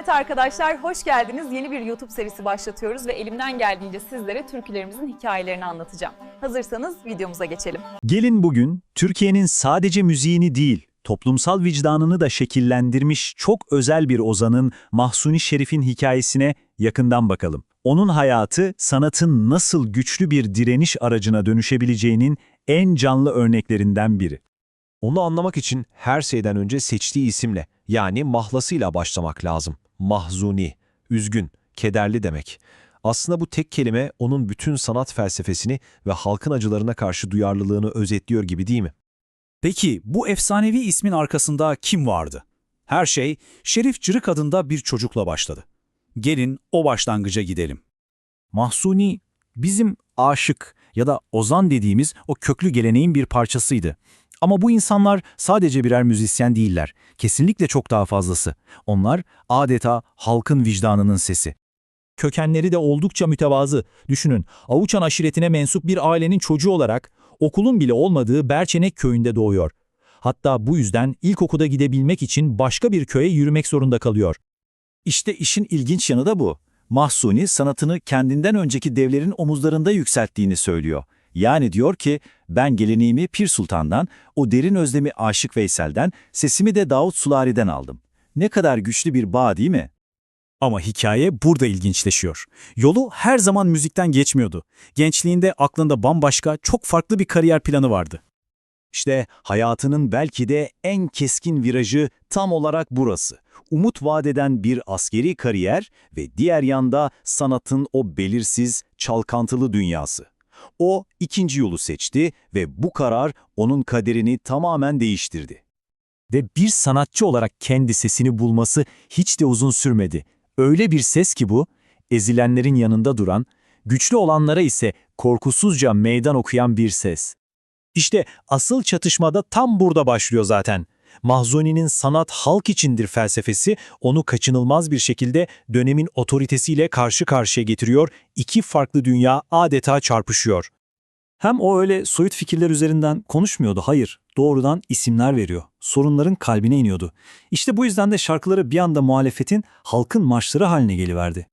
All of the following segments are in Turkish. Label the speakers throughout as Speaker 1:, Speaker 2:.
Speaker 1: Evet arkadaşlar hoş geldiniz. Yeni bir YouTube serisi başlatıyoruz ve elimden geldiğince sizlere türkülerimizin hikayelerini anlatacağım. Hazırsanız videomuza geçelim.
Speaker 2: Gelin bugün Türkiye'nin sadece müziğini değil, toplumsal vicdanını da şekillendirmiş çok özel bir ozanın Mahsuni Şerif'in hikayesine yakından bakalım. Onun hayatı sanatın nasıl güçlü bir direniş aracına dönüşebileceğinin en canlı örneklerinden biri.
Speaker 3: Onu anlamak için her şeyden önce seçtiği isimle yani mahlasıyla başlamak lazım. Mahzuni, üzgün, kederli demek. Aslında bu tek kelime onun bütün sanat felsefesini ve halkın acılarına karşı duyarlılığını özetliyor gibi değil mi?
Speaker 4: Peki bu efsanevi ismin arkasında kim vardı? Her şey Şerif Cırık adında bir çocukla başladı. Gelin o başlangıca gidelim. Mahsuni bizim aşık ya da ozan dediğimiz o köklü geleneğin bir parçasıydı. Ama bu insanlar sadece birer müzisyen değiller. Kesinlikle çok daha fazlası. Onlar adeta halkın vicdanının sesi. Kökenleri de oldukça mütevazı. Düşünün, Avuçan aşiretine mensup bir ailenin çocuğu olarak okulun bile olmadığı Berçenek köyünde doğuyor. Hatta bu yüzden ilkokula gidebilmek için başka bir köye yürümek zorunda kalıyor. İşte işin ilginç yanı da bu. Mahsuni sanatını kendinden önceki devlerin omuzlarında yükselttiğini söylüyor. Yani diyor ki ben geleneğimi Pir Sultan'dan, o derin özlemi Aşık Veysel'den, sesimi de Davut Sulari'den aldım. Ne kadar güçlü bir bağ değil mi? Ama hikaye burada ilginçleşiyor. Yolu her zaman müzikten geçmiyordu. Gençliğinde aklında bambaşka, çok farklı bir kariyer planı vardı. İşte hayatının belki de en keskin virajı tam olarak burası. Umut vadeden bir askeri kariyer ve diğer yanda sanatın o belirsiz, çalkantılı dünyası. O ikinci yolu seçti ve bu karar onun kaderini tamamen değiştirdi. Ve bir sanatçı olarak kendi sesini bulması hiç de uzun sürmedi. Öyle bir ses ki bu, ezilenlerin yanında duran, güçlü olanlara ise korkusuzca meydan okuyan bir ses. İşte asıl çatışmada tam burada başlıyor zaten. Mahzuni'nin sanat halk içindir felsefesi onu kaçınılmaz bir şekilde dönemin otoritesiyle karşı karşıya getiriyor, iki farklı dünya adeta çarpışıyor. Hem o öyle soyut fikirler üzerinden konuşmuyordu, hayır, doğrudan isimler veriyor, sorunların kalbine iniyordu. İşte bu yüzden de şarkıları bir anda muhalefetin halkın marşları haline geliverdi.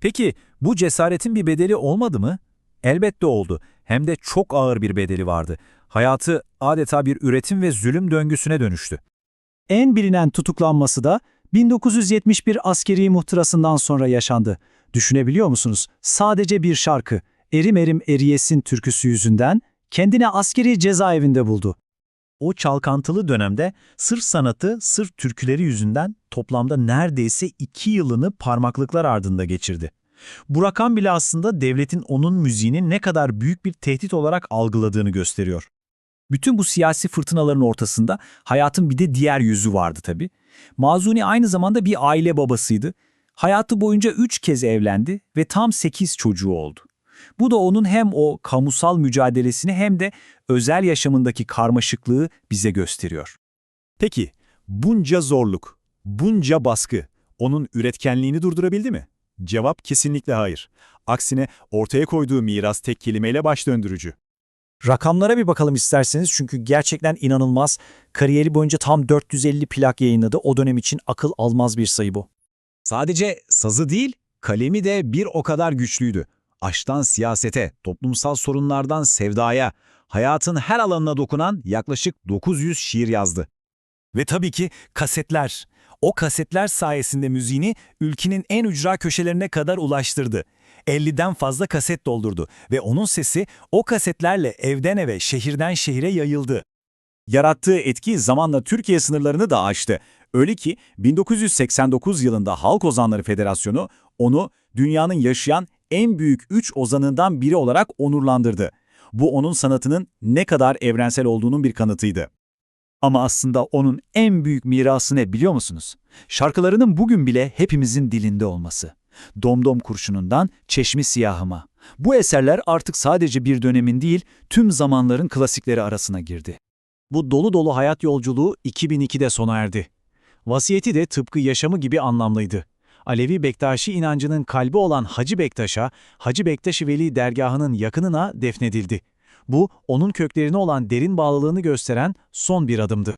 Speaker 4: Peki bu cesaretin bir bedeli olmadı mı? Elbette oldu. Hem de çok ağır bir bedeli vardı. Hayatı adeta bir üretim ve zulüm döngüsüne dönüştü. En bilinen tutuklanması da 1971 askeri muhtırasından sonra yaşandı. Düşünebiliyor musunuz? Sadece bir şarkı, Erim Erim Eriyesin türküsü yüzünden kendini askeri cezaevinde buldu. O çalkantılı dönemde sırf sanatı, sırf türküleri yüzünden toplamda neredeyse iki yılını parmaklıklar ardında geçirdi. Bu rakam bile aslında devletin onun müziğini ne kadar büyük bir tehdit olarak algıladığını gösteriyor. Bütün bu siyasi fırtınaların ortasında hayatın bir de diğer yüzü vardı tabii. Mazuni aynı zamanda bir aile babasıydı. Hayatı boyunca üç kez evlendi ve tam sekiz çocuğu oldu. Bu da onun hem o kamusal mücadelesini hem de özel yaşamındaki karmaşıklığı bize gösteriyor. Peki, bunca zorluk, bunca baskı onun üretkenliğini durdurabildi mi? Cevap kesinlikle hayır. Aksine ortaya koyduğu miras tek kelimeyle baş döndürücü. Rakamlara bir bakalım isterseniz çünkü gerçekten inanılmaz. Kariyeri boyunca tam 450 plak yayınladı. O dönem için akıl almaz bir sayı bu. Sadece sazı değil, kalemi de bir o kadar güçlüydü. Aşktan siyasete, toplumsal sorunlardan sevdaya, hayatın her alanına dokunan yaklaşık 900 şiir yazdı. Ve tabii ki kasetler. O kasetler sayesinde müziğini ülkenin en ücra köşelerine kadar ulaştırdı. 50'den fazla kaset doldurdu ve onun sesi o kasetlerle evden eve, şehirden şehire yayıldı. Yarattığı etki zamanla Türkiye sınırlarını da aştı. Öyle ki 1989 yılında Halk Ozanları Federasyonu onu dünyanın yaşayan en büyük üç ozanından biri olarak onurlandırdı. Bu onun sanatının ne kadar evrensel olduğunun bir kanıtıydı. Ama aslında onun en büyük mirası ne biliyor musunuz? Şarkılarının bugün bile hepimizin dilinde olması. Domdom kurşunundan Çeşmi Siyahıma. Bu eserler artık sadece bir dönemin değil, tüm zamanların klasikleri arasına girdi. Bu dolu dolu hayat yolculuğu 2002'de sona erdi. Vasiyeti de tıpkı yaşamı gibi anlamlıydı. Alevi Bektaşi inancının kalbi olan Hacı Bektaş'a, Hacı Bektaşi Veli dergahının yakınına defnedildi. Bu, onun köklerine olan derin bağlılığını gösteren son bir adımdı.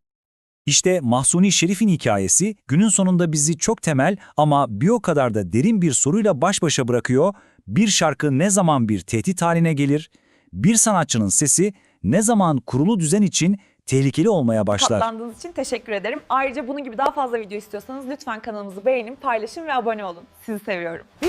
Speaker 4: İşte Mahsuni Şerif'in hikayesi günün sonunda bizi çok temel ama bir o kadar da derin bir soruyla baş başa bırakıyor. Bir şarkı ne zaman bir tehdit haline gelir? Bir sanatçının sesi ne zaman kurulu düzen için tehlikeli olmaya başlar?
Speaker 1: Katlandığınız için teşekkür ederim. Ayrıca bunun gibi daha fazla video istiyorsanız lütfen kanalımızı beğenin, paylaşın ve abone olun. Sizi seviyorum.